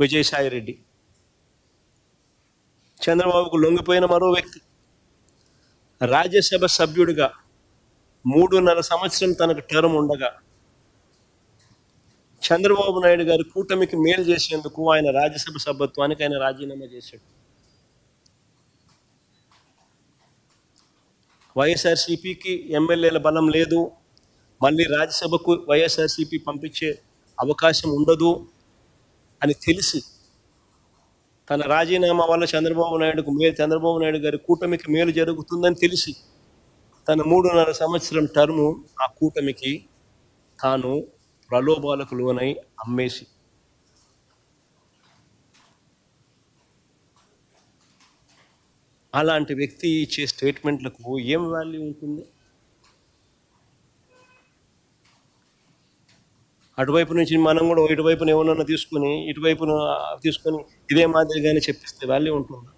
విజయసాయి రెడ్డి. చంద్రబాబుకు లొంగిపోయిన మరో వ్యక్తి. రాజ్యసభ సభ్యుడిగా మూడున్నర సంవత్సరం తనకు టర్మ్ ఉండగా చంద్రబాబు నాయుడు గారి కూటమికి మేలు చేసేందుకు ఆయన రాజ్యసభ సభ్యత్వానికి ఆయన రాజీనామా చేశాడు. వైఎస్ఆర్సీపీకి ఎమ్మెల్యేల బలం లేదు. మళ్ళీ రాజ్యసభకు వైఎస్ఆర్సీపీ పంపించే అవకాశం ఉండదు. అని తెలిసి. తన రాజీనామా వల్ల చంద్రబాబు నాయుడుకు మేలు చంద్రబాబు నాయుడు గారి కూటమికి మేలు జరుగుతుందని తెలిసి. తన మూడున్నర సంవత్సరం టర్ము ఆ కూటమికి తాను ప్రలోభాలకు లోనై అమ్మేసి. అలాంటి వ్యక్తి ఇచ్చే స్టేట్మెంట్లకు ఏం వాల్యూ ఉంటుంది? అటువైపు నుంచి మనం కూడా ఇటువైపున ఏమన్నా తీసుకొని ఇటువైపున తీసుకొని ఇదే మాదిరిగానే చెప్పిస్తే వాల్యూ ఉంటుందా.